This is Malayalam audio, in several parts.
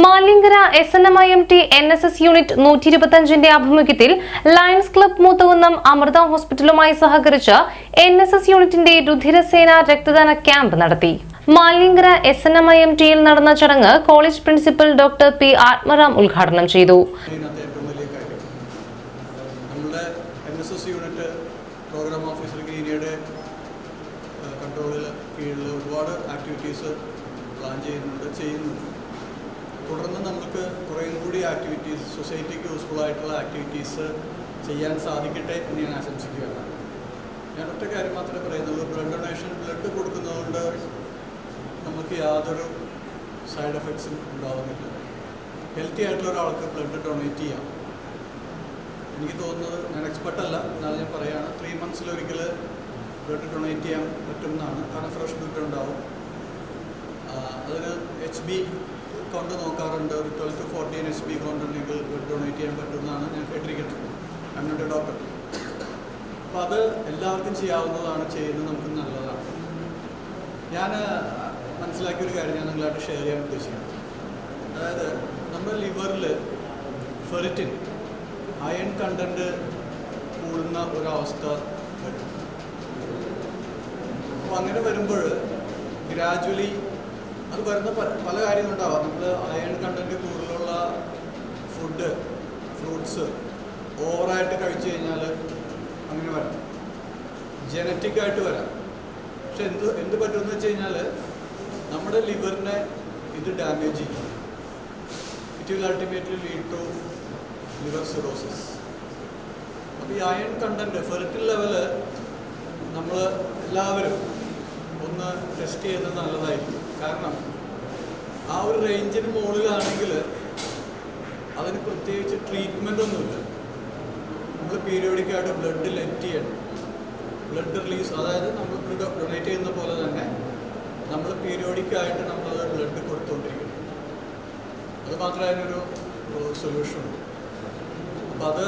Maliankara S N M I M T N S S unit നൂറ്റി ഇരുപത്തിയഞ്ചിന്റെ ആഭിമുഖ്യത്തിൽ ലയൺസ് ക്ലബ് മൂത്തകുന്നം അമൃത ഹോസ്പിറ്റലുമായി സഹകരിച്ച് എൻ എസ് എസ് യൂണിറ്റിന്റെ രുധിരസേന രക്തദാന ക്യാമ്പ് നടത്തി. Maliankara S N M I M ടിയിൽ നടന്ന ചടങ്ങ് college principal doctor P Athmaram ഉദ്ഘാടനം ചെയ്തു. പ്രോഗ്രാം കൺട്രോളിൽ കീഴിൽ ഒരുപാട് ആക്ടിവിറ്റീസ് പ്ലാൻ ചെയ്യുന്നുണ്ട് ചെയ്യുന്നുണ്ട്. തുടർന്ന് നമുക്ക് കുറേയും കൂടി ആക്ടിവിറ്റീസ് സൊസൈറ്റിക്ക് യൂസ്ഫുൾ ആയിട്ടുള്ള ആക്ടിവിറ്റീസ് ചെയ്യാൻ സാധിക്കട്ടെ എന്ന് ഞാൻ ആശംസിക്കുകയാണ്. ഞാൻ ഒറ്റ കാര്യം മാത്രമേ പറയുന്നുള്ളൂ. ബ്ലഡ് ഡൊണേഷൻ ബ്ലഡ് കൊടുക്കുന്നതുകൊണ്ട് നമുക്ക് യാതൊരു സൈഡ് എഫക്ട്സും ഉണ്ടാവുന്നില്ല. ഹെൽത്തി ആയിട്ടുള്ള ഒരാൾക്ക് ബ്ലഡ് ഡൊണേറ്റ് ചെയ്യാം. എനിക്ക് തോന്നുന്നത് ഞാൻ എക്സ്പെർട്ട് അല്ല. എന്നാലും ഞാൻ പറയുകയാണ് ത്രീ മന്ത്സിലൊരിക്കൽ ബ്ലഡ് ഡൊണേറ്റ് ചെയ്യാൻ പറ്റുമെന്നാണ്. കാരണം ഫ്രഷ് ബ്ലഡ് ഉണ്ടാവും. അതൊരു എച്ച് ബി കൊണ്ട് നോക്കാറുണ്ട്. ഒരു twelve to fourteen H P കൊണ്ടുണ്ടെങ്കിൽ blood donate ചെയ്യാൻ പറ്റുമെന്നാണ് ഞാൻ കേട്ടിരിക്കുന്നത്. അന്നോട്ട് ഡോക്ടർ അപ്പോൾ അത് എല്ലാവർക്കും ചെയ്യാവുന്നതാണ് ചെയ്യുന്നത് നമുക്ക് നല്ലതാണ്. ഞാൻ മനസ്സിലാക്കിയ ഒരു കാര്യം ഞാൻ നിങ്ങളായിട്ട് ഷെയർ ചെയ്യാൻ ഉദ്ദേശിക്കുന്നത് അതായത് നമ്മുടെ ലിവറിൽ ഫെറിറ്റിൻ അയൺ കണ്ടന്റ് കൂടുന്ന ഒരവസ്ഥ വരും. അപ്പോൾ അങ്ങനെ വരുമ്പോൾ ഗ്രാജുവലി അത് വരുന്ന പല കാര്യങ്ങളും കാര്യങ്ങളുണ്ടാവാം. നമ്മൾ അയൺ കണ്ടന്റ് കൂടുതലുള്ള ഫുഡ് ഫ്രൂട്ട്സ് ഓവറായിട്ട് കഴിച്ചു കഴിഞ്ഞാൽ അങ്ങനെ വരാം. ജനറ്റിക് ആയിട്ട് വരാം. പക്ഷെ എന്ത് എന്ത് പറ്റുമെന്ന് വെച്ച് കഴിഞ്ഞാൽ നമ്മുടെ ലിവറിനെ ഇത് ഡാമേജ് ചെയ്യും. It will ultimately lead to liver cirrhosis അപ്പോൾ ഈ അയൺ കണ്ടന്റ് ഫെർട്ടിൽ ലെവൽ നമ്മൾ എല്ലാവരും ഒന്ന് ടെസ്റ്റ് ചെയ്യുന്നത് നല്ലതായിരിക്കും. കാരണം ആ ഒരു റേഞ്ചിന് മുകളിലാണെങ്കിൽ അതിന് പ്രത്യേകിച്ച് ട്രീറ്റ്മെന്റ് ഒന്നുമില്ല. നമ്മൾ പീരിയോഡിക്കായിട്ട് ബ്ലഡ് ലെറ്റ് ചെയ്യണം. ബ്ലഡ് റിലീസ് അതായത് നമ്മൾ ഡൊണേറ്റ് ചെയ്യുന്ന പോലെ തന്നെ നമ്മൾ പീരിയോഡിക്കായിട്ട് നമ്മൾ ബ്ലഡ് കൊടുത്തുകൊണ്ടിരിക്കണം അത് മാത്രമേ അതിനൊരു സൊല്യൂഷൻ ഉള്ളൂ. അപ്പം അത്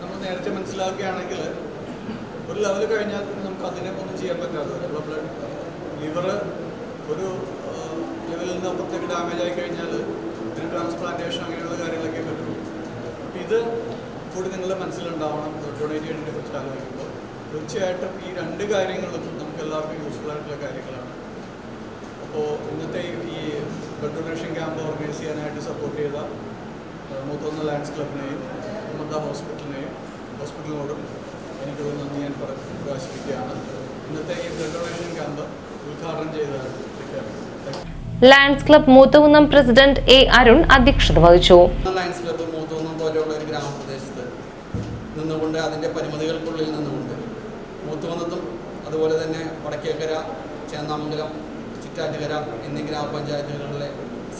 നമ്മൾ നേരത്തെ മനസ്സിലാക്കുകയാണെങ്കിൽ ഒരു ലെവൽ കഴിഞ്ഞാൽ നമുക്ക് അതിനെ ഒന്നും ചെയ്യാൻ പറ്റാതെ നമ്മുടെ ബ്ലഡ് ലിവർ ഒരു ലെവലിൽ നിന്ന് അപ്പുറത്തേക്ക് ഡാമേജ് ആയി കഴിഞ്ഞാൽ ഇതിന് ട്രാൻസ്പ്ലാന്റേഷൻ അങ്ങനെയുള്ള കാര്യങ്ങളൊക്കെ പറ്റുള്ളൂ അപ്പം ഇത് കൂടി നിങ്ങളുടെ മനസ്സിലുണ്ടാവണം. ഡൊണേറ്റ് ചെയ്യുന്നതിനെ കുറിച്ച് ആലോചിക്കുമ്പോൾ. തീർച്ചയായിട്ടും ഈ രണ്ട് കാര്യങ്ങളും നമുക്ക് എല്ലാവർക്കും യൂസ്ഫുൾ ആയിട്ടുള്ള കാര്യങ്ങളാണ്. അപ്പോൾ ഇന്നത്തെ ഈ- ബ്ലഡ് ഡൊണേഷൻ ക്യാമ്പ് ഓർഗനൈസ് ചെയ്യാനായിട്ട് സപ്പോർട്ട് ചെയ്ത മൂത്തൊന്ന് ലാൻഡ്സ് ക്ലബിനെയും അമൃത ഹോസ്പിറ്റലിനെയും ഹോസ്പിറ്റലിനോടും എനിക്കുള്ള നന്ദി ഞാൻ പ്രകാശിപ്പിക്കുകയാണ്. ഇന്നത്തെ ഈ ഫെഡറേഷൻ ക്യാമ്പ് ഉദ്ഘാടനം ചെയ്തതാണ് Lions club Moothakunnam president A Arun അധ്യക്ഷത വഹിച്ചു. ലയൺസ് ക്ലബ് മൂത്തകുന്നം പോലെയുള്ള ഒരു ഗ്രാമപ്രദേശത്ത് നിന്നുകൊണ്ട് അതിന്റെ പരിമിതികൾക്കുള്ളിൽ നിന്നുകൊണ്ട് മൂത്തുകുന്നത്തും അതുപോലെ തന്നെ വടക്കേക്കര ചേന്നാമംഗലം ചിറ്റാറ്റുകര എന്നീ ഗ്രാമപഞ്ചായത്തുകളിലെ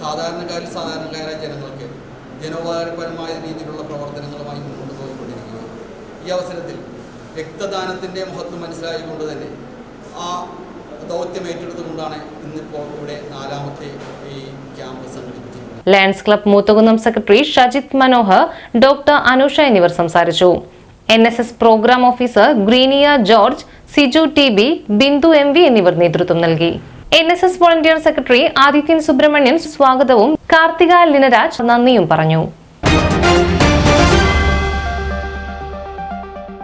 സാധാരണക്കാരിൽ സാധാരണക്കാരായ ജനങ്ങൾക്ക് ജനോപകാരപരമായ രീതിയിലുള്ള പ്രവർത്തനങ്ങളുമായി മുന്നോട്ട് പോയിക്കൊണ്ടിരിക്കുകയാണ്. ഈ അവസരത്തിൽ രക്തദാനത്തിന്റെ മഹത്വം മനസ്സിലായിക്കൊണ്ട് തന്നെ ആ ദൗത്യം ഏറ്റെടുത്തുകൊണ്ടാണ് ഇന്നിപ്പോൾ ഇവിടെ നാലാമത്തെ ഈ ക്യാമ്പ് സംഘടിപ്പിച്ചിരിക്കുന്നത്. Lions club Moothakunnam secretary Shajith Manohar doctor Anusha എന്നിവർ സംസാരിച്ചു. N S S programme officer Greenia George Siju T B Bindu M V എന്നിവർ നേതൃത്വം നൽകി. N S S volunteer secretary Adithyan Subrahmanyan സ്വാഗതവും കാർത്തിക ലിനരാജ് നന്ദിയും പറഞ്ഞു.